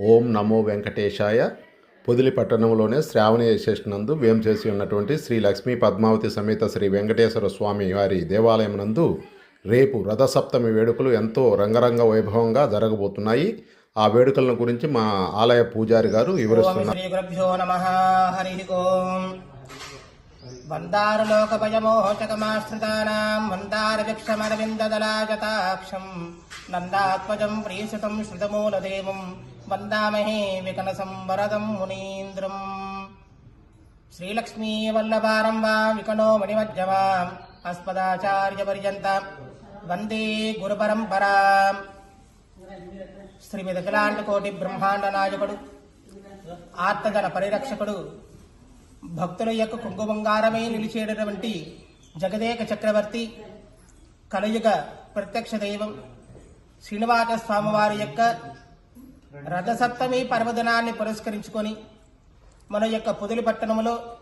ఓం నమో వెంకటేశాయ. పొదిలి పట్టణంలోనే శ్రావణ నందు వేం చేసి ఉన్నటువంటి శ్రీ లక్ష్మీ పద్మావతి సమేత శ్రీ వెంకటేశ్వర స్వామి వారి దేవాలయం నందు రేపు రథసప్తమి వేడుకలు ఎంతో రంగరంగ వైభవంగా జరగబోతున్నాయి. ఆ వేడుకలను గురించి మా ఆలయ పూజారి గారు వివరిస్తున్నారు. శ్రీ వందారవిక్షమరవిందదలాజతాక్షం నందాత్మజం ప్రియసుతం వందామహే వికనసం వరదం మునీంద్రం శ్రీలక్ష్మీవల్లభారం వా వికనో మణిమజ్జమాం అస్మదాచార్యపర్యంత వందే గురుపరంపరాం శ్రీ మిథిలాంటి కోటి బ్రహ్మాండ నాయకుడు ఆర్తజన పరిరక్షకుడు భక్తుల యొక్క కుంకుమంగారమే నిలిచేటటువంటి జగదేక చక్రవర్తి కలియుగ ప్రత్యక్ష దైవం శ్రీనివాస స్వామివారి యొక్క రథసప్తమి పర్వదినాన్ని పురస్కరించుకొని మన యొక్క పొదులు పట్టణంలో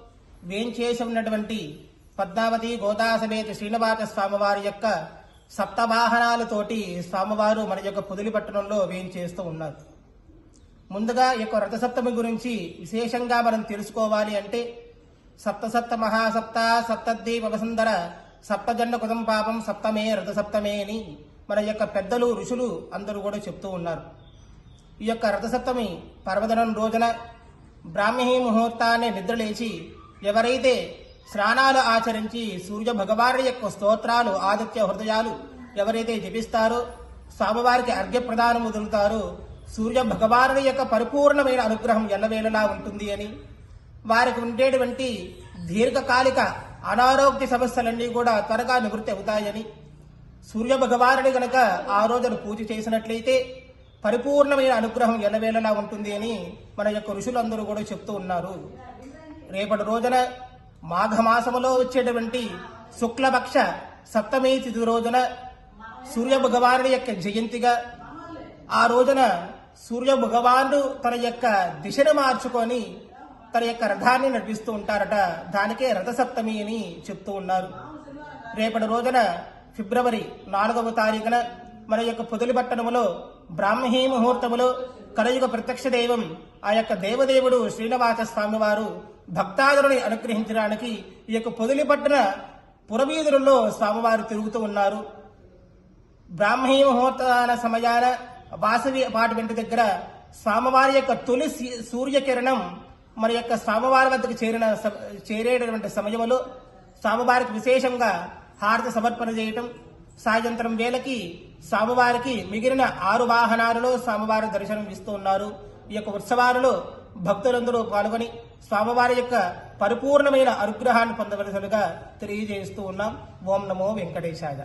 వేంచేసి ఉన్నటువంటి పద్మావతి గోదాసమేత శ్రీనివాస స్వామివారి యొక్క సప్తవాహనాలతోటి స్వామివారు మన యొక్క పొదిలి పట్టణంలో వేంచేస్తూ ఉన్నారు. ముందుగా ఈ యొక్క రథసప్తమి గురించి విశేషంగా మనం తెలుసుకోవాలి అంటే సప్తసప్త మహాసప్త సప్తద్వీప వసుంధర సప్తజన్న కుదం పాపం సప్తమే రథసప్తమే అని మన యొక్క పెద్దలు ఋషులు అందరూ కూడా చెప్తూ ఉన్నారు. ఈ యొక్క రథసప్తమి పర్వదనం రోజున బ్రాహ్మీ ముహూర్తాన్ని నిద్రలేచి ఎవరైతే స్నానాలు ఆచరించి సూర్య భగవాను యొక్క స్తోత్రాలు ఆదిత్య హృదయాలు ఎవరైతే జపిస్తారో స్వామివారికి అర్ఘ్యప్రదానం వదులుతారో సూర్య భగవాను యొక్క పరిపూర్ణమైన అనుగ్రహం ఎల్లవేళలా ఉంటుంది అని. వారికి ఉండేటువంటి దీర్ఘకాలిక అనారోగ్య సమస్యలన్నీ కూడా త్వరగా నివృత్తి అవుతాయని. సూర్య భగవానుని గనక ఆ రోజున పూజ చేసినట్లయితే పరిపూర్ణమైన అనుగ్రహం ఎల్లవేళలా ఉంటుంది అని మన యొక్క ఋషులందరూ కూడా చెప్తూ ఉన్నారు. రేపటి రోజున మాఘమాసములో వచ్చేటువంటి శుక్లపక్ష సప్తమి తిథి రోజున సూర్య భగవానుడి యొక్క జయంతిగా ఆ రోజున సూర్య భగవానుడు తన యొక్క దిశను మార్చుకొని తన యొక్క రథాన్ని నడిపిస్తూ ఉంటారట. దానికే రథసప్తమి అని చెప్తూ ఉన్నారు. రేపటి రోజున ఫిబ్రవరి నాలుగవ తారీఖున మన యొక్క పొదిలి పట్టణములో బ్రాహ్మీ ముహూర్తములో కలయుగ ప్రత్యక్ష దైవం ఆ యొక్క దేవదేవుడు శ్రీనివాస స్వామి వారు భక్తాదులని అనుగ్రహించడానికి ఈ యొక్క పొదులి పట్టణ పురవీధులలో స్వామివారు తిరుగుతూ ఉన్నారు. బ్రాహ్మీ ముహూర్తాన సమయాన వాసవి అపార్ట్మెంట్ దగ్గర స్వామివారి యొక్క తొలి సూర్యకిరణం మన యొక్క స్వామివారి వద్దకు చేరిన స- చేరేటటువంటి సమయంలో స్వామివారికి విశేషంగా హారతి సమర్పణ చేయటం సాయంత్రం వేళకి స్వామివారికి మిగిలిన ఆరు వాహనాలలో స్వామివారి దర్శనం ఇస్తూ ఉన్నారు. ఈ యొక్క ఉత్సవాలలో భక్తులందరూ పాల్గొని స్వామివారి యొక్క పరిపూర్ణమైన అనుగ్రహాన్ని పొందవలసినగా తెలియజేస్తూ ఉన్నాం. ఓం నమో వెంకటేశాయ.